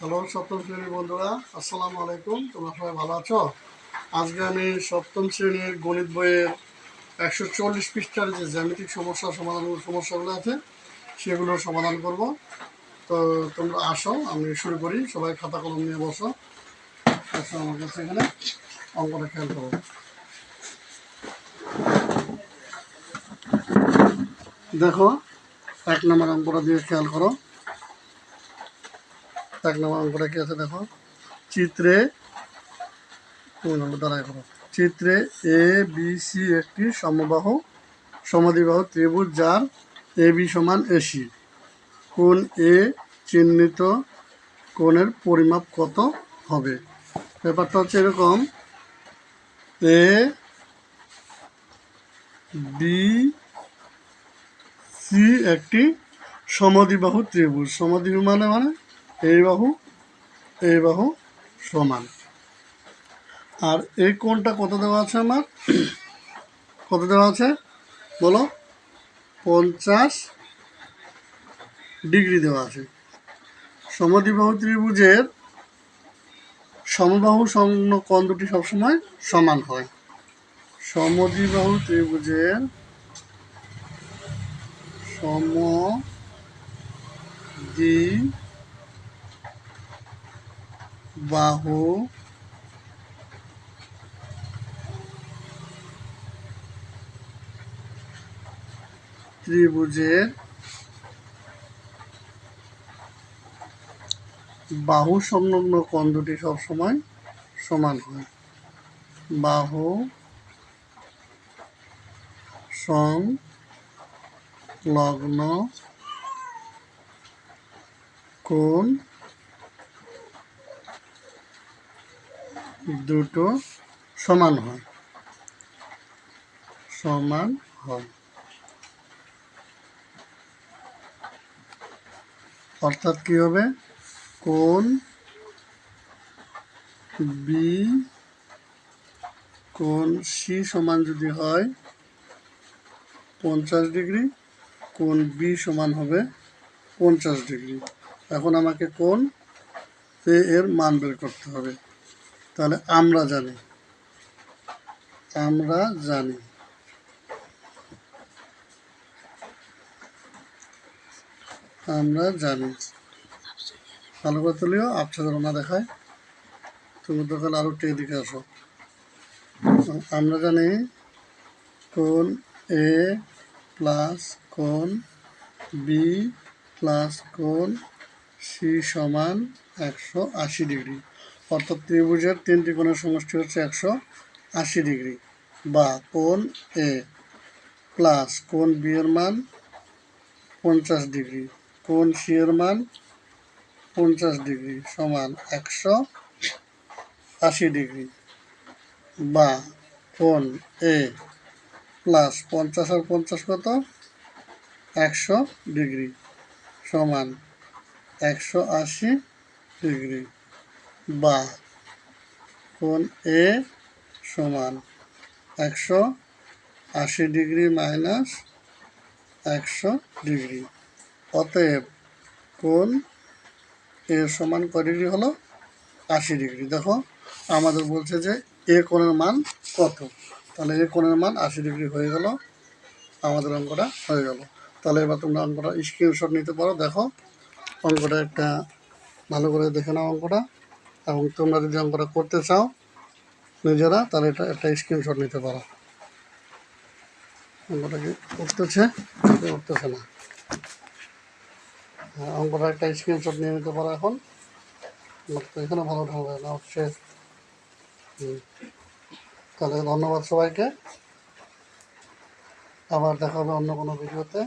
Hello, সপ্তম শ্রেণির বন্ধুরা, আসসালামু আলাইকুম। তোমরা সবাই ভালো আছো? আজকে আমি সপ্তম শ্রেণির গণিত বইয়ের একশো চল্লিশ পৃষ্ঠার যে জ্যামিতিক সমস্যা সমাধান সমস্যাগুলো আছে, সেগুলো সমাধান করব। তো তোমরা আসো, আমি শুরু করি। সবাই খাতা কলম নিয়ে বসো। আসো আমার কাছে এখানে, অঙ্কটা খেয়াল করো। দেখো, এক নম্বর অঙ্কটা দিয়ে খেয়াল করো। এক নম্বর অঙ্কটা কি আছে দেখো? চিত্রে কোন নম্বর দাঁড়ায় করো। চিত্রে এ বি সি একটি সমবাহু, সমাধিবাহু ত্রিভুজ যার এ বি সমান এসি কোণ এ চিহ্নিত, কোণের পরিমাপ কত হবে? ব্যাপারটা হচ্ছে এরকম। এ বি সি একটি সমাধিবাহু ত্রিভুজ। সমাধিবাহু মানে মানে? এই বাহু এই বাহু সমান। আর এই কোণটা কত দেওয়া আছে আমার? কত দেওয়া আছে? বলো। পঞ্চাশ ডিগ্রি দেওয়া আছে। সমদ্বিবাহু ত্রিভুজের সমবাহু সংলগ্ন কোণ দুটি সবসময় সমান হয়। সমদ্বিবাহু ত্রিভুজের সম দ্বি বাহু। ত্রিভুজের বাহু সংলগ্ন কোণ দুটি সবসময় সমান হয়। বাহু সংলগ্ন কোণ দুটো সমান হয়। সমান হয়। অর্থাৎ কি হবে? কোন বি কোন সি সমান যদি হয়, পঞ্চাশ ডিগ্রি কোন বি সমান হবে পঞ্চাশ ডিগ্রি। এখন আমাকে কোন এর মান বের করতে হবে। তাহলে আমরা জানি। আমরা জানি। আমরা জানি। ভালো করে তুলিও আপসা না দেখায়। তুমি তো তাহলে আরও টেকে দিকে আসো। আমরা জানি কোন এ প্লাস কোন বি প্লাস কোন সি সমান একশো আশি ডিগ্রি। অর্থাৎ ত্রিভুজের তিনটি কোণের সমষ্টি হচ্ছে একশো আশি ডিগ্রি। বা কোণ এ প্লাস কোণ বি এর মান পঞ্চাশ ডিগ্রি। কোণ সি এর মান পঞ্চাশ ডিগ্রি সমান একশো আশি ডিগ্রি। বা কোণ এ প্লাস পঞ্চাশ আর পঞ্চাশ কত? একশো ডিগ্রি সমান একশো আশি ডিগ্রি। বা কোণ এ সমান একশো আশি ডিগ্রি মাইনাস একশো ডিগ্রি। অতএব কোণ এ সমান কয় ডিগ্রি হলো আশি ডিগ্রি। দেখো, আমাদের বলছে যে এ কোণের মান কত? তাহলে এ কোণের মান আশি ডিগ্রি হয়ে গেল, আমাদের অঙ্কটা হয়ে গেল। তাহলে এবার তোমরা অঙ্কটা স্ক্রিনশট নিতে পারো। দেখো, অঙ্কটা একটা ভালো করে দেখে নাও অঙ্কটা। এবং তোমরা যদি অঙ্কটা করতে চাও নিজেরা তাহলে এটা একটা স্ক্রিনশট নিতে পারো। অঙ্কটা কি করতেছে করতেছে না। হ্যাঁ, অঙ্কটা একটা স্ক্রিনশট নিয়ে নিতে পারো এখন। এখানে ভালো ঢালবে না হচ্ছে। তাহলে ধন্যবাদ সবাইকে। আবার দেখা হবে অন্য কোনো ভিডিওতে।